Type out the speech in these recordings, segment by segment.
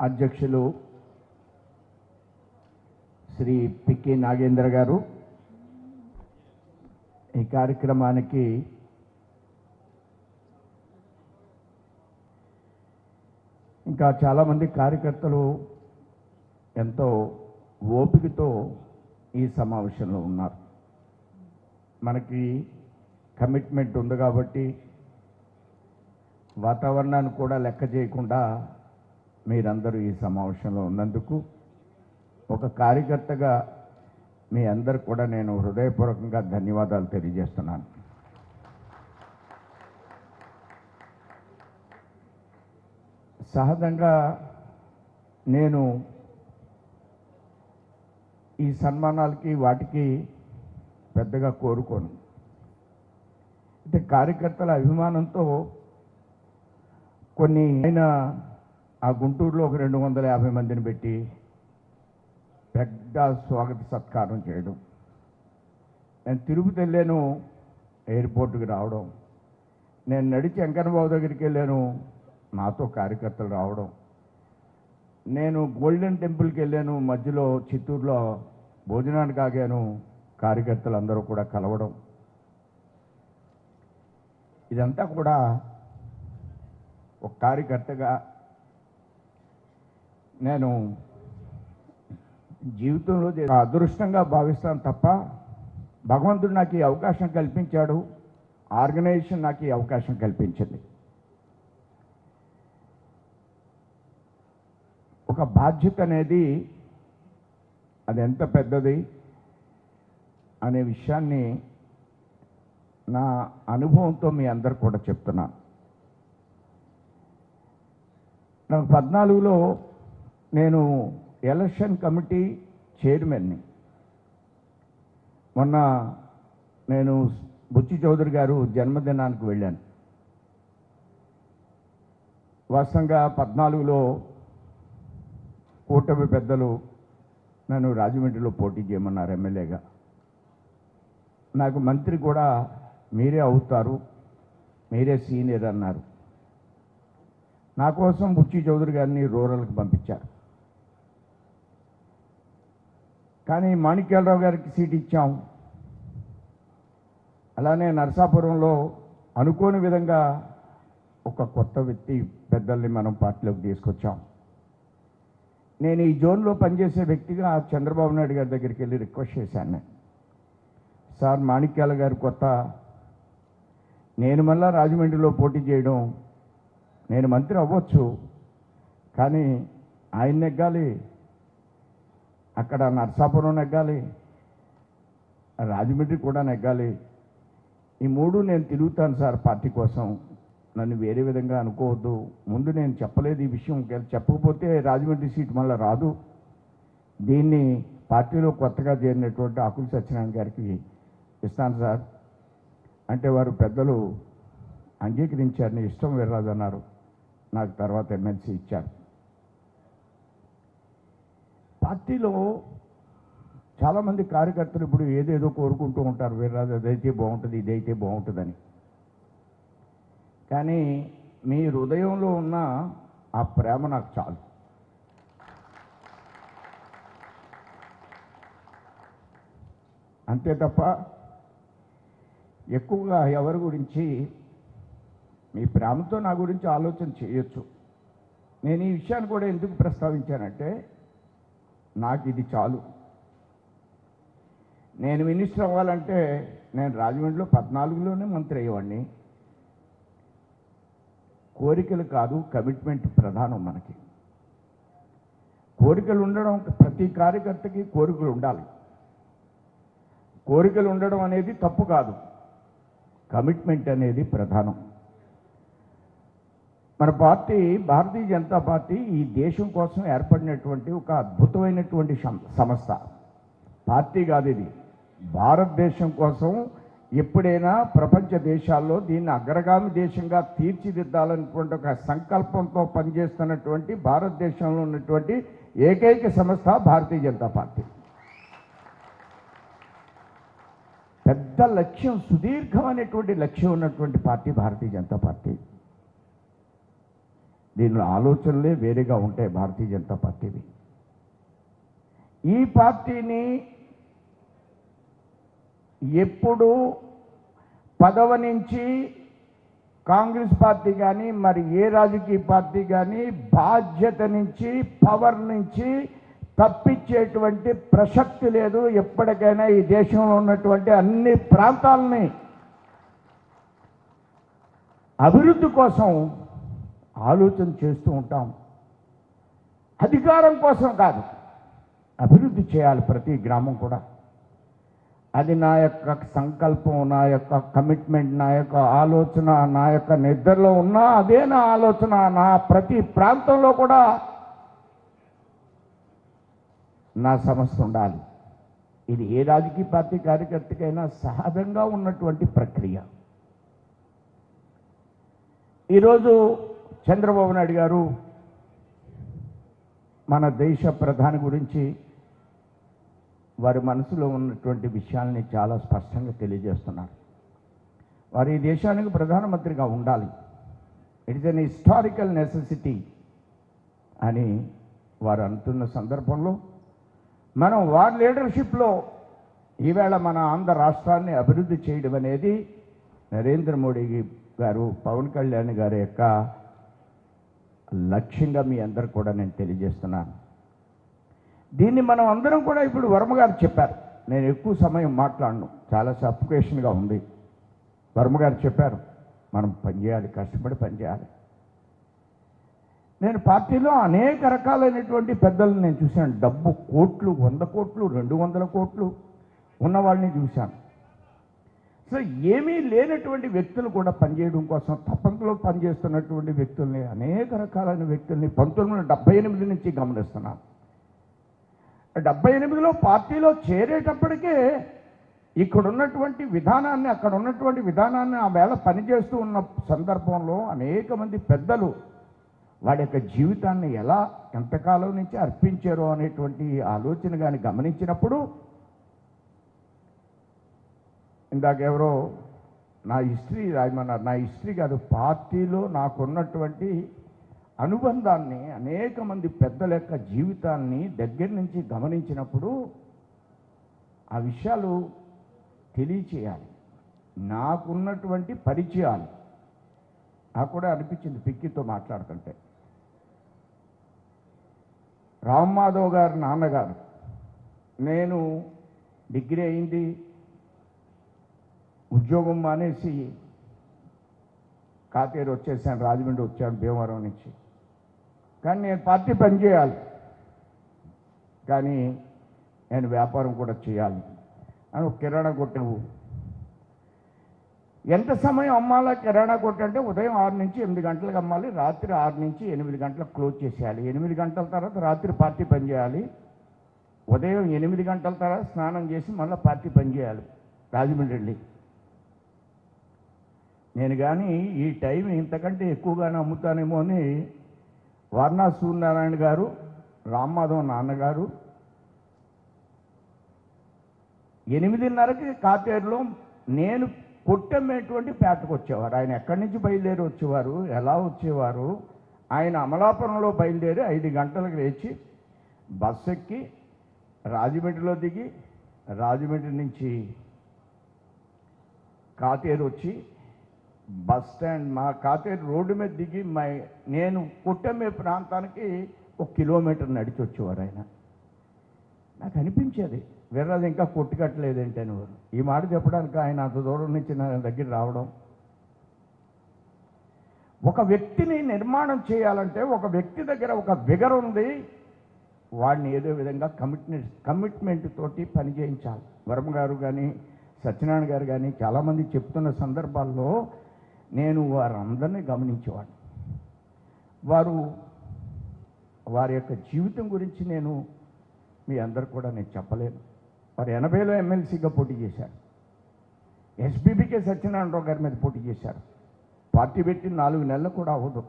అధ్యక్షులు శ్రీ పిక్కి నాగేంద్ర గారు. ఈ కార్యక్రమానికి ఇంకా చాలామంది కార్యకర్తలు ఎంతో ఓపికతో ఈ సమావేశంలో ఉన్నారు. మనకి కమిట్మెంట్ ఉంది కాబట్టి వాతావరణాన్ని కూడా లెక్క చేయకుండా మీరందరూ ఈ సమావేశంలో ఉన్నందుకు ఒక కార్యకర్తగా మీ అందరు కూడా నేను హృదయపూర్వకంగా ధన్యవాదాలు తెలియజేస్తున్నాను. సహజంగా నేను ఈ సన్మానాలకి వాటికి పెద్దగా కోరుకోను. అంటే కార్యకర్తల అభిమానంతో కొన్ని ఆయన ఆ గుంటూరులో ఒక రెండు వందల యాభై మందిని పెట్టి పెద్ద స్వాగత సత్కారం చేయడం. నేను తిరుపతి వెళ్ళాను ఎయిర్పోర్ట్కి రావడం. నేను నడిచి వెంకన్నబాబు దగ్గరికి వెళ్ళాను నాతో కార్యకర్తలు రావడం. నేను గోల్డెన్ టెంపుల్కి వెళ్ళాను మధ్యలో చిత్తూరులో భోజనానికి ఆగాను కార్యకర్తలు అందరూ కూడా కలవడం. ఇదంతా కూడా ఒక కార్యకర్తగా నేను జీవితంలో అదృష్టంగా భావిస్తాను తప్ప భగవంతుడు నాకు ఈ అవకాశం కల్పించాడు. ఆర్గనైజేషన్ నాకు ఈ అవకాశం కల్పించింది. ఒక బాధ్యత అనేది అది ఎంత పెద్దది అనే విషయాన్ని నా అనుభవంతో మీ అందరు కూడా చెప్తున్నాను. నాకు పద్నాలుగులో నేను ఎలక్షన్ కమిటీ చైర్మన్ని. మొన్న నేను బుచ్చి చౌదరి గారు జన్మదినానికి వెళ్ళాను. వాస్తవంగా పద్నాలుగులో కూటమి పెద్దలు నన్ను రాజమండ్రిలో పోటీ చేయమన్నారు ఎమ్మెల్యేగా. నాకు మంత్రి కూడా మీరే అవుతారు మీరే సీనియర్ అన్నారు. నా కోసం బుచ్చి చౌదరి గారిని రూరల్కి పంపించారు. కానీ మాణిక్యాలరావు గారికి సీట్ ఇచ్చాం. అలానే నరసాపురంలో అనుకోని విధంగా ఒక కొత్త వ్యక్తి పెద్దల్ని మనం పార్టీలోకి తీసుకొచ్చాం. నేను ఈ జోన్లో పనిచేసే వ్యక్తిగా చంద్రబాబు నాయుడు గారి దగ్గరికి వెళ్ళి రిక్వెస్ట్ చేశాను. నేను సార్ మాణిక్యాల గారు కొత్త. నేను మళ్ళా రాజమండ్రిలో పోటీ చేయడం నేను మంత్రి అవ్వచ్చు కానీ ఆయన నెగ్గాలి అక్కడ నర్సాపురం నెగ్గాలి రాజమండ్రి కూడా నెగ్గాలి. ఈ మూడు నేను తిరుగుతాను సార్ పార్టీ కోసం. నన్ను వేరే విధంగా అనుకోవద్దు. ముందు నేను చెప్పలేదు ఈ విషయం. చెప్పకపోతే రాజమండ్రి సీట్ మళ్ళీ రాదు. దీన్ని పార్టీలో కొత్తగా చేరినటువంటి ఆకుల సత్యనారాయణ గారికి ఇస్తాను సార్. అంటే వారు పెద్దలు అంగీకరించారు ఇష్టం వెళ్ళరాదన్నారు నాకు తర్వాత ఎమ్మెల్సీ ఇచ్చారు. పార్టీలో చాలామంది కార్యకర్తలు ఇప్పుడు ఏదేదో కోరుకుంటూ ఉంటారు. వీర్రాజు అదైతే బాగుంటుంది ఇదైతే బాగుంటుందని. కానీ మీ హృదయంలో ఉన్న ఆ ప్రేమ నాకు చాలు. అంతే తప్ప ఎక్కువగా ఎవరి గురించి మీ ప్రేమతో నా గురించి ఆలోచన చేయొచ్చు. నేను ఈ విషయాన్ని కూడా ఎందుకు ప్రస్తావించానంటే నాకు ఇది చాలు. నేను మినిస్టర్ అవ్వాలంటే నేను రాజమండ్రిలో పద్నాలుగులోనే మంత్రి అయ్యేవాడిని. కోరికలు కాదు కమిట్మెంట్ ప్రధానం మనకి. కోరికలు ఉండడం ప్రతి కార్యకర్తకి కోరికలు ఉండాలి. కోరికలు ఉండడం అనేది తప్పు కాదు. కమిట్మెంట్ అనేది ప్రధానం. మన పార్టీ భారతీయ జనతా పార్టీ ఈ దేశం కోసం ఏర్పడినటువంటి ఒక అద్భుతమైనటువంటి సం- సంస్థ. పార్టీ కాదు ఇది. భారతదేశం కోసం ఎప్పుడైనా ప్రపంచ దేశాల్లో దీన్ని అగ్రగామి దేశంగా తీర్చిదిద్దాలన్నటువంటి ఒక సంకల్పంతో పనిచేస్తున్నటువంటి భారతదేశంలో ఉన్నటువంటి ఏకైక సంస్థ భారతీయ జనతా పార్టీ. పెద్ద లక్ష్యం సుదీర్ఘమైనటువంటి లక్ష్యం ఉన్నటువంటి పార్టీ భారతీయ జనతా పార్టీ. దీనిలో ఆలోచనలే వేరేగా ఉంటాయి భారతీయ జనతా పార్టీవి. ఈ పార్టీని ఎప్పుడు పదవ నుంచి కాంగ్రెస్ పార్టీ కానీ మరి ఏ రాజకీయ పార్టీ కానీ బాధ్యత నుంచి పవర్ నుంచి తప్పించేటువంటి ప్రసక్తి లేదు. ఎప్పటికైనా ఈ దేశంలో ఉన్నటువంటి అన్ని ప్రాంతాలని అభివృద్ధి కోసం ఆలోచన చేస్తూ ఉంటాం. అధికారం కోసం కాదు అభివృద్ధి చేయాలి ప్రతి గ్రామం కూడా. అది నా యొక్క సంకల్పం నా యొక్క కమిట్మెంట్ నా యొక్క ఆలోచన నా యొక్క నిద్రలో ఉన్నా అదే నా ఆలోచన నా ప్రతి ప్రాంతంలో కూడా నా సమస్య ఉండాలి. ఇది ఏ రాజకీయ పార్టీ కార్యకర్తకైనా సహజంగా ఉన్నటువంటి ప్రక్రియ. ఈరోజు చంద్రబాబు నాయుడు గారు మన దేశ ప్రధాని గురించి వారి మనసులో ఉన్నటువంటి విషయాల్ని చాలా స్పష్టంగా తెలియజేస్తున్నారు. వారు ఈ దేశానికి ప్రధానమంత్రిగా ఉండాలి. It is an historical necessity అని వారు అంటున్న సందర్భంలో మనం వారి లీడర్షిప్లో ఈవేళ మన ఆంధ్ర రాష్ట్రాన్ని అభివృద్ధి చేయడం అనేది నరేంద్ర మోడీ గారు పవన్ కళ్యాణ్ గారి యొక్క లక్ష్యంగా మీ అందరు కూడా నేను తెలియజేస్తున్నాను. దీన్ని మనం అందరం కూడా ఇప్పుడు వర్మగారు చెప్పారు. నేను ఎక్కువ సమయం మాట్లాడను. చాలా సఫికేషన్గా ఉంది. వర్మగారు చెప్పారు మనం పనిచేయాలి కష్టపడి పనిచేయాలి నేను పార్టీలో అనేక రకాలైనటువంటి పెద్దలను నేను చూశాను. డబ్బు కోట్లు వంద కోట్లు రెండు వందల కోట్లు ఉన్న వాళ్ళని చూశాను. సో ఏమీ లేనటువంటి వ్యక్తులు కూడా పనిచేయడం కోసం తప్పంలో పనిచేస్తున్నటువంటి వ్యక్తుల్ని అనేక రకాలైన వ్యక్తుల్ని పంతొమ్మిది వందల డెబ్బై ఎనిమిది నుంచి గమనిస్తున్నాను డెబ్బై ఎనిమిదిలో పార్టీలో చేరేటప్పటికే ఇక్కడ ఉన్నటువంటి విధానాన్ని అక్కడ ఉన్నటువంటి విధానాన్ని ఆ వేళ పనిచేస్తూ ఉన్న సందర్భంలో అనేక మంది పెద్దలు వాడి యొక్క జీవితాన్ని ఎలా ఎంతకాలం నుంచి అర్పించారో అనేటువంటి ఆలోచన కానీ గమనించినప్పుడు ఇందాక ఎవరో నా హిస్టరీ రాయమన్నారు నా హిస్టరీ కాదు పార్టీలో నాకున్నటువంటి అనుబంధాన్ని అనేక మంది పెద్దల యొక్క జీవితాన్ని దగ్గర నుంచి గమనించినప్పుడు ఆ విషయాలు తెలియచేయాలి. నాకున్నటువంటి పరిచయాలు. నాకు కూడా అనిపించింది పిక్కితో మాట్లాడుతుంటే. రామ్ మాధవ్ గారు నాన్నగారు. నేను డిగ్రీ అయింది ఉద్యోగం మానేసి కాకేరు వచ్చేసాను రాజమండ్రి వచ్చాను భీమవరం నుంచి. కానీ నేను పార్టీ పనిచేయాలి కానీ నేను వ్యాపారం కూడా చేయాలి. అని ఒక కిరాణా కొట్టావు. ఎంత సమయం అమ్మాలా కిరాణా కొట్టు అంటే ఉదయం ఆరు నుంచి ఎనిమిది గంటలకు అమ్మాలి రాత్రి ఆరు నుంచి ఎనిమిది గంటలకు క్లోజ్ చేసేయాలి. ఎనిమిది గంటల తర్వాత రాత్రి పార్టీ పనిచేయాలి ఉదయం ఎనిమిది గంటల తర్వాత స్నానం చేసి మళ్ళీ పార్టీ పనిచేయాలి రాజమండ్రి వెళ్ళి. నేను కానీ ఈ టైం ఇంతకంటే ఎక్కువగానే అమ్ముతానేమో అని వర్ణా సూర్యనారాయణ గారు రామ్మాధవ్ నాన్నగారు ఎనిమిదిన్నరకి కాపేరులో నేను కొట్టమ్మేటువంటి పేటకు వచ్చేవారు. ఆయన ఎక్కడి నుంచి బయలుదేరి వచ్చేవారు ఎలా వచ్చేవారు ఆయన అమలాపురంలో బయలుదేరి ఐదు గంటలకు లేచి బస్సు ఎక్కి రాజమండ్రిలో దిగి రాజమండ్రి నుంచి కాతేరు వచ్చి బస్ స్టాండ్ మా కాకేరు రోడ్డు మీద దిగి మా నేను కొట్టమ్మే ప్రాంతానికి ఒక కిలోమీటర్ నడిచి వచ్చేవారు ఆయన. నాకు అనిపించేది వీర్రాజు ఇంకా కొట్టుకట్టలేదేంటి అని వారు. ఈ మాట చెప్పడానికి ఆయన అంత దూరం నుంచి నా దగ్గర రావడం. ఒక వ్యక్తిని నిర్మాణం చేయాలంటే ఒక వ్యక్తి దగ్గర ఒక విగర్ ఉంది. వాడిని ఏదో విధంగా కమిట్మెంట్ కమిట్మెంట్ తోటి పని చేయించాలి వర్మ గారు కానీ సత్యనారాయణ గారు కానీ చాలామంది చెప్తున్న సందర్భాల్లో నేను వారందరినీ గమనించేవాడిని. వారు వారి యొక్క జీవితం గురించి నేను మీ అందరు కూడా నేను చెప్పలేను. వారు ఎనభైలో ఎమ్మెల్సీగా పోటీ చేశారు. ఎస్బీబీకే సత్యనారాయణరావు గారి మీద పోటీ చేశారు. పార్టీ పెట్టి నాలుగు నెలలు కూడా అవ్వదు.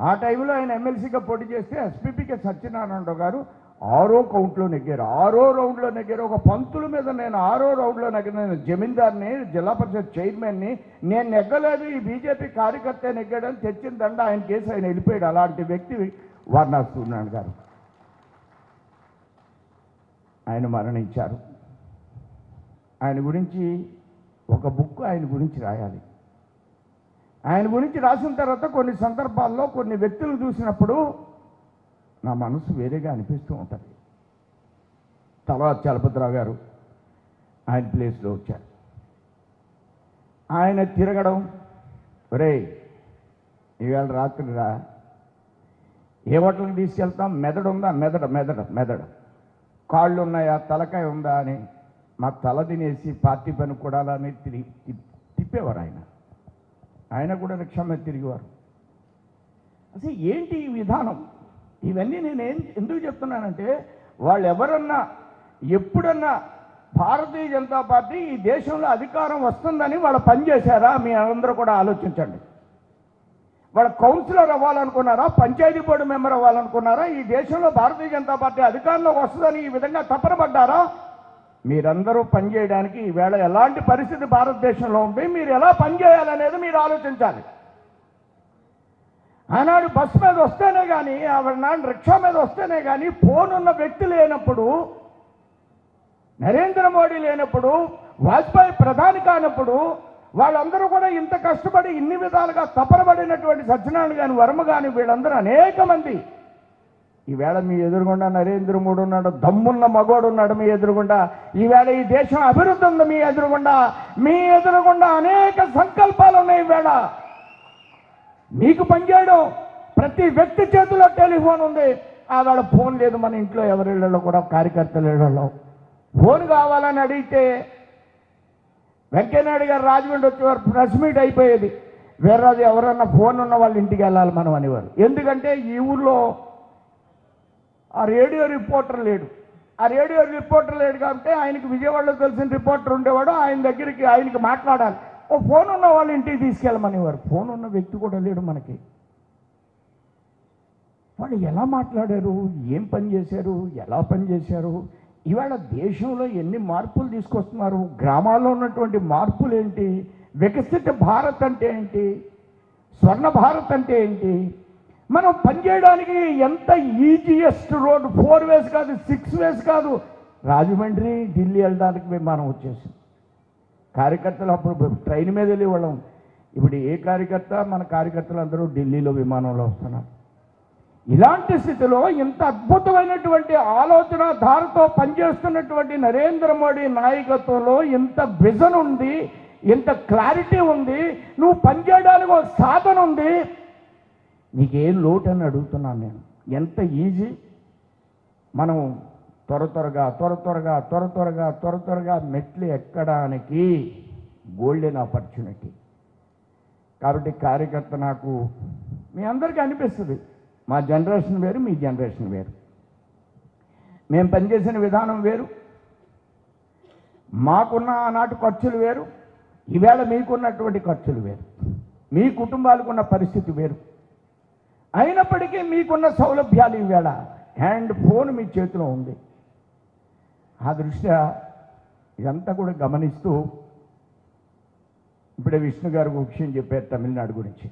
ఆ టైంలో ఆయన ఎమ్మెల్సీగా పోటీ చేస్తే ఎస్పీపీకే సత్యనారాయణరావు గారు ఆరో కౌంట్లో నెగ్గారు. ఆరో రౌండ్లో నెగ్గారు. ఒక పంతుల మీద నేను ఆరో రౌండ్లో నెగ్గిన నేను జమీందార్ని జిల్లా పరిషత్ చైర్మన్ని నేను నెగ్గలేదు. ఈ బీజేపీ కార్యకర్త నెగ్గాడని తెచ్చిందండ ఆయన కేసు ఆయన వెళ్ళిపోయాడు. అలాంటి వ్యక్తి వారణాసి గారు. ఆయన మరణించారు. ఆయన గురించి ఒక బుక్ ఆయన గురించి రాయాలి. ఆయన గురించి రాసిన తర్వాత కొన్ని సందర్భాల్లో కొన్ని వ్యక్తులు చూసినప్పుడు నా మనసు వేరేగా అనిపిస్తూ ఉంటుంది. తర్వాత చలపతిరావు గారు ఆయన ప్లేస్లో వచ్చారు. ఆయన తిరగడం ఒరే ఈవేళ రాత్రి రా. ఏ హోటల్కి తీసుకెళ్తాం? మెదడు ఉందా? మెదడు మెదడు మెదడు. కాళ్ళు ఉన్నాయా? తలకాయ ఉందా? అని మా తల తినేసి పార్టీ పని కూడా అని తిరిగి తిప్పేవారు ఆయన. ఆయన కూడా రిక్షా మీద తిరిగేవారు. అసలు ఏంటి ఈ విధానం? ఇవన్నీ నేను ఏం ఎందుకు చెప్తున్నానంటే వాళ్ళు ఎవరన్నా ఎప్పుడన్నా భారతీయ జనతా పార్టీ ఈ దేశంలో అధికారం వస్తుందని వాళ్ళు పనిచేశారా మీ అందరూ కూడా ఆలోచించండి. వాళ్ళ కౌన్సిలర్ అవ్వాలనుకున్నారా పంచాయతీ బోర్డు మెంబర్ అవ్వాలనుకున్నారా ఈ దేశంలో భారతీయ జనతా పార్టీ అధికారంలోకి వస్తుందని ఈ విధంగా తప్పనపడ్డారా మీరందరూ పనిచేయడానికి ఈవేళ ఎలాంటి పరిస్థితి భారతదేశంలో ఉంది మీరు ఎలా పనిచేయాలనేది మీరు ఆలోచించాలి. ఆనాడు బస్సు మీద వస్తేనే కానీ ఆవిడ నాడు రిక్షా మీద వస్తేనే కానీ ఫోన్ ఉన్న వ్యక్తి లేనప్పుడు నరేంద్ర మోడీ లేనప్పుడు వాజ్పేయి ప్రధాని కానప్పుడు వాళ్ళందరూ కూడా ఇంత కష్టపడి ఇన్ని విధాలుగా తపరబడినటువంటి సత్యనారాయణ గాని వర్మ కానీ వీళ్ళందరూ అనేక మంది. ఈవేళ మీ ఎదురుగుండా నరేంద్ర మోడీ ఉన్నాడు దమ్మున్న మగోడు ఉన్నాడు మీ ఎదురుగుండా. ఈవేళ ఈ దేశం అభివృద్ధి ఉంది మీ ఎదురుగుండా. మీ ఎదురుగుండా అనేక సంకల్పాలు ఉన్నాయి ఈవేళ. మీకు పనిచేయడం ప్రతి వ్యక్తి చేతిలో టెలిఫోన్ ఉంది. ఆవిడ ఫోన్ లేదు మన ఇంట్లో ఎవరి కూడా కార్యకర్తలు ఇళ్ళలో ఫోన్ కావాలని అడిగితే వెంకయ్యనాయుడు గారు రాజమండ్రి వచ్చేవారు ప్రెస్ మీట్ అయిపోయేది. వేరే ఎవరన్నా ఫోన్ ఉన్న వాళ్ళ ఇంటికి వెళ్ళాలి మనం అనేవారు. ఎందుకంటే ఈ ఊర్లో ఆ రేడియో రిపోర్టర్ లేడు. ఆ రేడియో రిపోర్టర్ లేడు కాబట్టి ఆయనకి విజయవాడలో తెలిసిన రిపోర్టర్ ఉండేవాడు. ఆయన దగ్గరికి ఆయనకి మాట్లాడాలి. ఓ ఫోన్ ఉన్న వాళ్ళ ఇంటికి తీసుకెళ్ళమనేవారు ఫోన్ ఉన్న వ్యక్తి కూడా లేడు మనకి. వాళ్ళు ఎలా మాట్లాడారు? ఏం పని చేశారు? ఎలా పని చేశారు? ఇవాళ దేశంలో ఎన్ని మార్పులు తీసుకొస్తున్నారు? గ్రామాల్లో ఉన్నటువంటి మార్పులు ఏంటి? వికసిత భారత్ అంటే ఏంటి? స్వర్ణ భారత్ అంటే ఏంటి? మనం పనిచేయడానికి ఎంత ఈజియెస్ట్ రోడ్ ఫోర్ వేస్ కాదు సిక్స్ వేస్ కాదు. రాజమండ్రి ఢిల్లీ వెళ్ళడానికి విమానం వచ్చేసింది. కార్యకర్తలు అప్పుడు ట్రైన్ మీద వెళ్ళి వాళ్ళం ఇప్పుడు ఏ కార్యకర్త? మన కార్యకర్తలు అందరూ ఢిల్లీలో విమానంలో వస్తున్నారు. ఇలాంటి స్థితిలో ఇంత అద్భుతమైనటువంటి ఆలోచన ధారతో పనిచేస్తున్నటువంటి నరేంద్ర మోడీ నాయకత్వంలో ఇంత విజన్ ఉంది ఇంత క్లారిటీ ఉంది నువ్వు పనిచేయడానికి ఒక సాధన ఉంది. నీకేం లోటు అని అడుగుతున్నాను నేను. ఎంత ఈజీ? మనం త్వర త్వరగా త్వర త్వరగా త్వర త్వరగా త్వర త్వరగా మెట్లు ఎక్కడానికి గోల్డెన్ ఆపర్చునిటీ కాబట్టి కార్యకర్త నాకు మీ అందరికీ అనిపిస్తుంది మా జనరేషన్ వేరు మీ జనరేషన్ వేరు. మేము పనిచేసిన విధానం వేరు మాకున్న ఆనాటి ఖర్చులు వేరు ఈవేళ మీకున్నటువంటి ఖర్చులు వేరు మీ కుటుంబాలకున్న పరిస్థితి వేరు. అయినప్పటికీ మీకున్న సౌలభ్యాలు ఈవేళ హ్యాండ్ ఫోన్ మీ చేతిలో ఉంది. ఆ దృష్ట్యా ఇదంతా కూడా గమనిస్తూ ఇప్పుడే విష్ణు గారు ఒక విషయం చెప్పారు తమిళనాడు గురించి.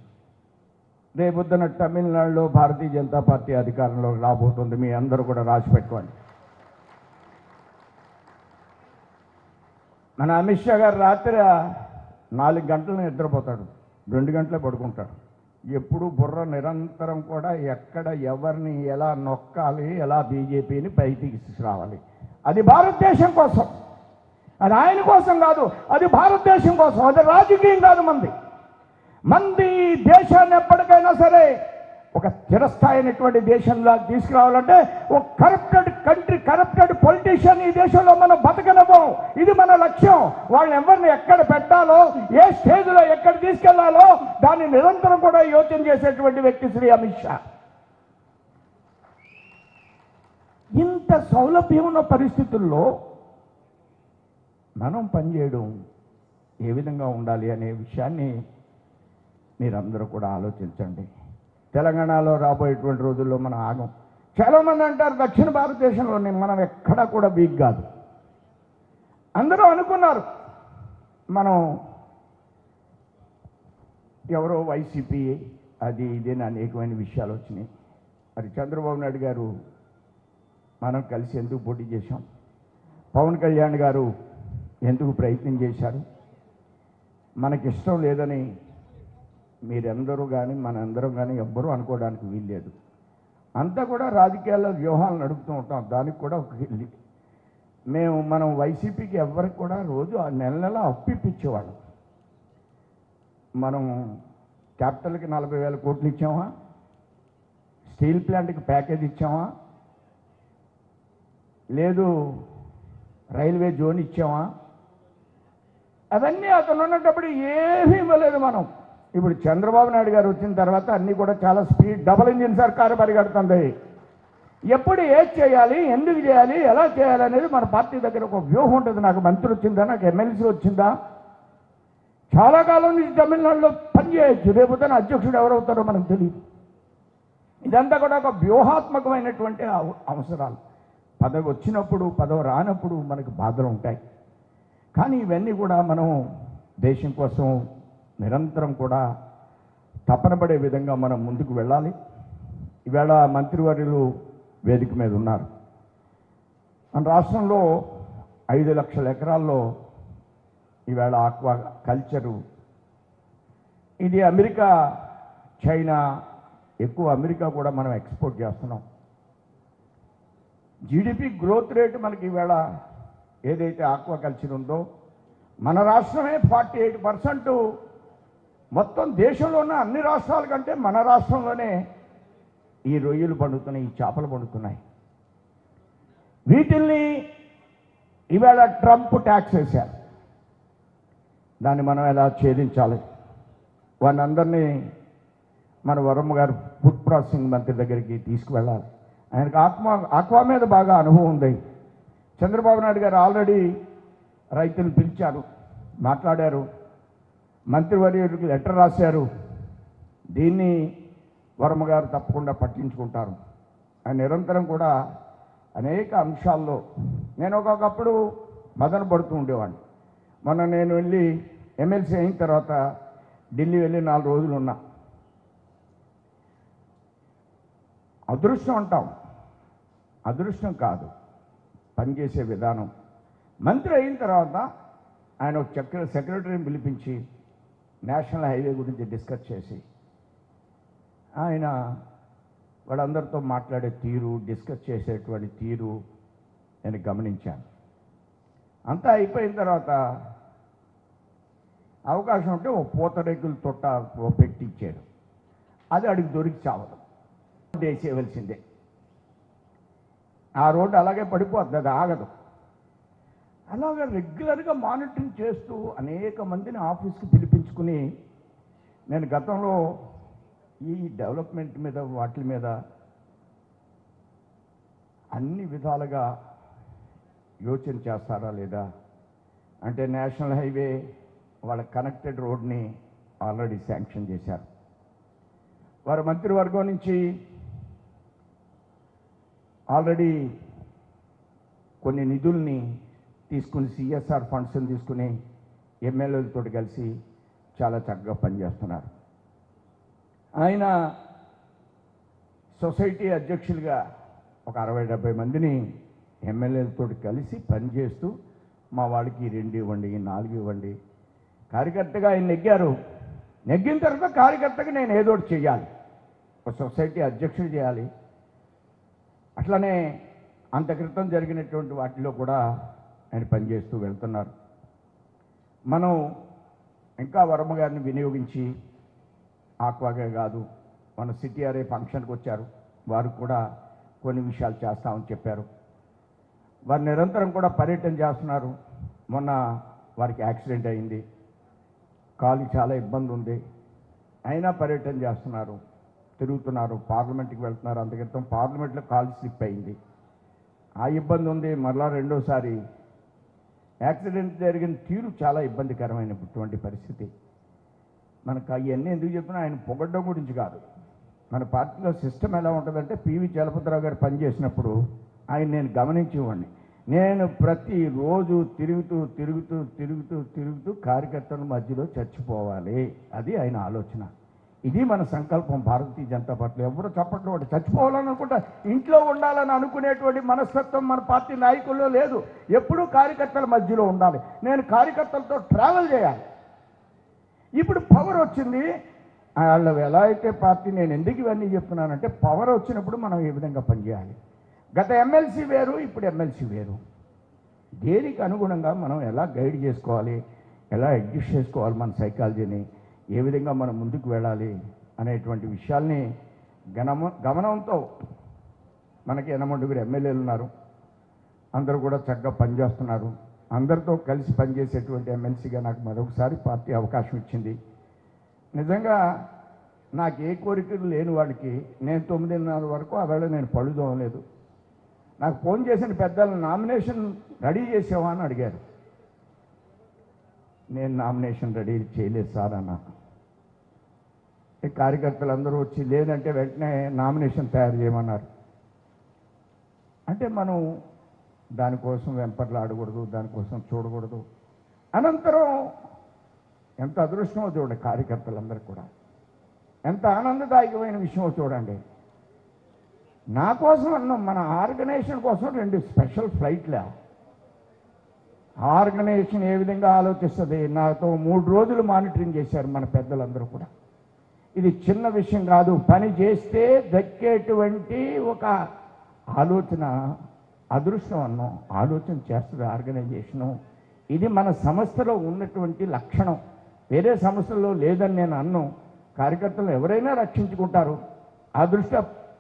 రేపొద్దున తమిళనాడులో భారతీయ జనతా పార్టీ అధికారంలో రాబోతుంది. మీ అందరూ కూడా రాసి పెట్టుకోండి. మన అమిత్ షా గారు రాత్రి నాలుగు గంటలు నిద్రపోతాడు. రెండు గంటలే పడుకుంటాడు. ఎప్పుడు బుర్ర నిరంతరం కూడా ఎక్కడ ఎవరిని ఎలా నొక్కాలి ఎలా బీజేపీని పైకి రావాలి అది భారతదేశం కోసం. అది ఆయన కోసం కాదు అది భారతదేశం కోసం అది రాజకీయం కాదు మంది. మంది ఈ దేశాన్ని ఎప్పటికైనా సరే ఒక స్థిరస్థాయినటువంటి దేశంలో తీసుకురావాలంటే ఒక కరప్టెడ్ కంట్రీ కరప్టెడ్ పొలిటీషియన్ ఈ దేశంలో మనం బతకనివ్వం ఇది మన లక్ష్యం. వాళ్ళని ఎవరిని ఎక్కడ పెట్టాలో ఏ స్టేజ్లో ఎక్కడ తీసుకెళ్ళాలో దాన్ని నిరంతరం కూడా యోచన చేసేటువంటి వ్యక్తి శ్రీ అమిత్ షా. ఇంత సౌలభ్యం ఉన్న పరిస్థితుల్లో మనం పనిచేయడం ఏ విధంగా ఉండాలి అనే విషయాన్ని మీరందరూ కూడా ఆలోచించండి. తెలంగాణలో రాబోయేటువంటి రోజుల్లో మనం ఆగం. చాలామంది అంటారు దక్షిణ భారతదేశంలోనే మనం ఎక్కడా కూడా వీక్ కాదు. అందరూ అనుకున్నారు మనం ఎవరో వైసీపీ అది ఇది అనేకమైన విషయాలు వచ్చినాయి. మరి చంద్రబాబు నాయుడు గారు మనం కలిసి ఎందుకు పోటీ చేశాం? పవన్ కళ్యాణ్ గారు ఎందుకు ప్రయత్నం చేశారు? మనకిష్టం లేదని మీరందరూ కానీ మనందరం కానీ ఎవ్వరూ అనుకోవడానికి వీల్లేదు. అంతా కూడా రాజకీయాల్లో వ్యూహాలు నడుపుతూ ఉంటాం. దానికి కూడా ఒక వెళ్ళి మేము మనం వైసీపీకి ఎవరికి కూడా రోజు ఆ నెల నెల అప్పిప్పించేవాళ్ళం మనం క్యాపిటల్కి నలభై వేల కోట్లు ఇచ్చామా? స్టీల్ ప్లాంట్కి ప్యాకేజ్ ఇచ్చామా? లేదు రైల్వే జోన్ ఇచ్చామా? అవన్నీ అతను ఉన్నప్పుడు ఏమీ ఇవ్వలేదు మనం. ఇప్పుడు చంద్రబాబు నాయుడు గారు వచ్చిన తర్వాత అన్నీ కూడా చాలా స్పీడ్ డబుల్ ఇంజిన్ సర్కారు పరిగెడుతుంది. ఎప్పుడు ఏది చేయాలి ఎందుకు చేయాలి ఎలా చేయాలి అనేది మన పార్టీ దగ్గర ఒక వ్యూహం ఉంటుంది. నాకు మంత్రి వచ్చిందా నాకు ఎమ్మెల్సీ వచ్చిందా? చాలా కాలం నుంచి తమిళనాడులో పనిచేయచ్చు. రేపు అధ్యక్షుడు ఎవరవుతారో మనకు తెలియదు ఇదంతా కూడా ఒక వ్యూహాత్మకమైనటువంటి అవసరాలు. పదవి వచ్చినప్పుడు పదవి రానప్పుడు మనకు బాధలు ఉంటాయి. కానీ ఇవన్నీ కూడా మనం దేశం కోసం నిరంతరం కూడా తపనబడే విధంగా మనం ముందుకు వెళ్ళాలి. ఈవేళ మంత్రివర్యులు వేదిక మీద ఉన్నారు. మన రాష్ట్రంలో ఐదు లక్షల ఎకరాల్లో ఈవేళ ఆక్వా కల్చరు. ఇది అమెరికా చైనా ఎక్కువ అమెరికా కూడా మనం ఎక్స్పోర్ట్ చేస్తున్నాం. జీడిపి గ్రోత్ రేటు మనకి ఈవేళ ఏదైతే ఆక్వా కల్చర్ ఉందో మన రాష్ట్రమే ఫార్టీ ఎయిట్ పర్సెంట్. మొత్తం దేశంలో ఉన్న అన్ని రాష్ట్రాల కంటే మన రాష్ట్రంలోనే ఈ రొయ్యలు పండుతున్నాయి ఈ చేపలు పండుతున్నాయి. వీటిల్ని ఈవేళ ట్రంప్ ట్యాక్స్ వేశారు. దాన్ని మనం ఎలా ఛేదించాలి? వాళ్ళందరినీ మన వరమ్మ గారు ఫుడ్ ప్రాసెసింగ్ మంత్రి దగ్గరికి తీసుకువెళ్ళాలి. ఆయనకు ఆక్వా ఆక్వా మీద బాగా అనుభవం ఉంది. చంద్రబాబు నాయుడు గారు ఆల్రెడీ రైతులు పిలిచారు మాట్లాడారు మంత్రివర్యుడికి లెటర్ రాశారు. దీన్ని వర్మ గారు తప్పకుండా పట్టించుకుంటారు. ఆయన నిరంతరం కూడా అనేక అంశాల్లో నేను ఒక్కొక్కప్పుడు మదన పడుతూ ఉండేవాడిని. మొన్న నేను వెళ్ళి ఎమ్మెల్సీ అయిన తర్వాత ఢిల్లీ వెళ్ళి నాలుగు రోజులు ఉన్నా. అదృష్టం అంటాం. అదృష్టం కాదు. పనిచేసే విధానం. మంత్రి అయిన తర్వాత ఆయన ఒక చక్ర సెక్రటరీని పిలిపించి నేషనల్ హైవే గురించి డిస్కస్ చేసి ఆయన వాళ్ళందరితో మాట్లాడే తీరు డిస్కస్ చేసేటువంటి తీరు నేను గమనించాను. అంతా అయిపోయిన తర్వాత అవకాశం ఉంటే ఓ పూతరేకులు తొట్ట పెట్టించాడు అది అడిగి దొరికి చావదు. వేసేయవలసిందే ఆ రోడ్డు అలాగే పడిపోద్ది అది ఆగదు. అలాగే రెగ్యులర్గా మానిటరింగ్ చేస్తూ అనేక మందిని ఆఫీస్కి పిలిపించుకుని నేను గతంలో ఈ డెవలప్మెంట్ మీద వాటి మీద అన్ని విధాలుగా యోచన చేస్తారా లేదా? అంటే నేషనల్ హైవే వాళ్ళ కనెక్టెడ్ రోడ్ని ఆల్రెడీ శాంక్షన్ చేశారు. వారి మంత్రివర్గం నుంచి ఆల్రెడీ కొన్ని నిధుల్ని తీసుకుని సిఎస్ఆర్ ఫండ్స్ని తీసుకుని ఎమ్మెల్యేలతో కలిసి చాలా చక్కగా పనిచేస్తున్నారు. ఆయన సొసైటీ అధ్యక్షులుగా ఒక అరవై డెబ్బై మందిని ఎమ్మెల్యేలతో కలిసి పనిచేస్తూ మా వాళ్ళకి రెండు ఇవ్వండి నాలుగు ఇవ్వండి. కార్యకర్తగా ఆయన నెగ్గారు. నెగ్గిన తర్వాత కార్యకర్తగా నేను ఏదో ఒకటి చేయాలి. ఒక సొసైటీ అధ్యక్షుడు చేయాలి. అట్లనే అంత క్రితం జరిగినటువంటి వాటిలో కూడా ఆయన పనిచేస్తూ వెళ్తున్నారు. మనం ఇంకా వర్మ గారిని వినియోగించి ఆక్వాగే కాదు మన సిటీఆర్ఏ ఫంక్షన్కి వచ్చారు. వారు కూడా కొన్ని విషయాలు చేస్తామని చెప్పారు. వారు నిరంతరం కూడా పర్యటన చేస్తున్నారు. మొన్న వారికి యాక్సిడెంట్ అయింది. కాలు చాలా ఇబ్బంది ఉంది. అయినా పర్యటన చేస్తున్నారు. తిరుగుతున్నారు పార్లమెంట్కి వెళ్తున్నారు అంత పార్లమెంట్లో కాల్ స్లిప్ అయింది. ఆ ఇబ్బంది ఉంది మరలా రెండోసారి. యాక్సిడెంట్ జరిగిన తీరు చాలా ఇబ్బందికరమైనటువంటి పరిస్థితి. మనకు అవన్నీ ఎందుకు చెప్పినా ఆయన పొగడ్డం గురించి కాదు. మన పార్టీలో సిస్టమ్ ఎలా ఉంటుందంటే పివి చలపతిరావు గారు పనిచేసినప్పుడు ఆయన నేను గమనించేవాడిని. నేను ప్రతిరోజు తిరుగుతూ తిరుగుతూ తిరుగుతూ తిరుగుతూ కార్యకర్తల మధ్యలో చచ్చిపోవాలి. అది ఆయన ఆలోచన. ఇది మన సంకల్పం. భారతీయ జనతా పార్టీలో ఎవరు చప్పట్లు కొట్టి చచ్చిపోవాలని అనుకుంటా ఇంట్లో ఉండాలని అనుకునేటువంటి మనస్తత్వం మన పార్టీ నాయకుల్లో లేదు. ఎప్పుడూ కార్యకర్తల మధ్యలో ఉండాలి. నేను కార్యకర్తలతో ట్రావెల్ చేయాలి. ఇప్పుడు పవర్ వచ్చింది. వాళ్ళు ఎలా అయితే పార్టీ నేను ఎందుకు ఇవన్నీ చెప్తున్నానంటే పవర్ వచ్చినప్పుడు మనం ఏ విధంగా పనిచేయాలి? గత ఎమ్మెల్సీ వేరు ఇప్పుడు ఎమ్మెల్సీ వేరు. దేనికి అనుగుణంగా మనం ఎలా గైడ్ చేసుకోవాలి? ఎలా అడ్జస్ట్ చేసుకోవాలి మన సైకాలజీని ఏ విధంగా మనం ముందుకు వెళ్ళాలి అనేటువంటి విషయాల్ని గమన గమనంతో మనకి ఎనమండుగురు ఎమ్మెల్యేలు ఉన్నారు. అందరూ కూడా చక్కగా పనిచేస్తున్నారు. అందరితో కలిసి పనిచేసేటువంటి ఎమ్మెల్సీగా నాకు మరొకసారి పార్టీ అవకాశం ఇచ్చింది. నిజంగా నాకు ఏ కోరికలు లేని వాడికి నేను తొమ్మిదిన్నర వరకు ఆ వేళ నేను పడుదోలేదు నాకు ఫోన్ చేసిన పెద్దలు నామినేషన్ రెడీ చేసావా అని అడిగారు. నేను నామినేషన్ రెడీ చేయలేదు సార్ అన్న. కార్యకర్తలు అందరూ వచ్చి లేదంటే వెంటనే నామినేషన్ తయారు చేయమన్నారు. అంటే మనం దానికోసం వెంపర్లాడకూడదు దానికోసం చూడకూడదు. అనంతరం ఎంత అదృష్టమో చూడండి కార్యకర్తలందరూ కూడా. ఎంత ఆనందదాయకమైన విషయమో చూడండి. నా కోసం అన్న మన ఆర్గనైజేషన్ కోసం రెండు స్పెషల్ ఫ్లైట్లే. ఆర్గనైజేషన్ ఏ విధంగా ఆలోచిస్తుంది? నాతో మూడు రోజులు మానిటరింగ్ చేశారు మన పెద్దలందరూ కూడా. ఇది చిన్న విషయం కాదు. పని చేస్తే దక్కేటువంటి ఒక ఆలోచన అదృష్టం అన్నాం ఆలోచన చేస్తుంది ఆర్గనైజేషను. ఇది మన సంస్థలో ఉన్నటువంటి లక్షణం. వేరే సంస్థల్లో లేదని నేను అన్ను కార్యకర్తలు ఎవరైనా రక్షించుకుంటారు. అదృష్ట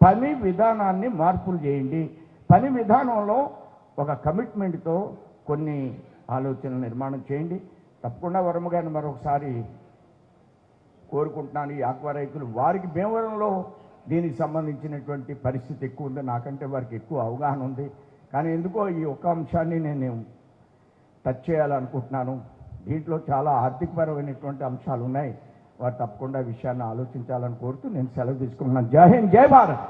పని విధానాన్ని మార్పులు చేయండి. పని విధానంలో ఒక కమిట్మెంట్తో కొన్ని ఆలోచనలు నిర్మాణం చేయండి. తప్పకుండా వరమగారిని మరొకసారి కోరుకుంటున్నాను. ఈ ఆక్వా రైతులు వారికి భీమవరంలో దీనికి సంబంధించినటువంటి పరిస్థితి ఎక్కువ ఉంది. నాకంటే వారికి ఎక్కువ అవగాహన ఉంది. కానీ ఎందుకో ఈ ఒక్క అంశాన్ని నేను టచ్ చేయాలనుకుంటున్నాను. దీంట్లో చాలా ఆర్థికపరమైనటువంటి అంశాలు ఉన్నాయి. వారు తప్పకుండా విషయాన్ని ఆలోచించాలని కోరుతూ నేను సెలవు తీసుకుంటున్నాను. జై హింద్ జై భారత్!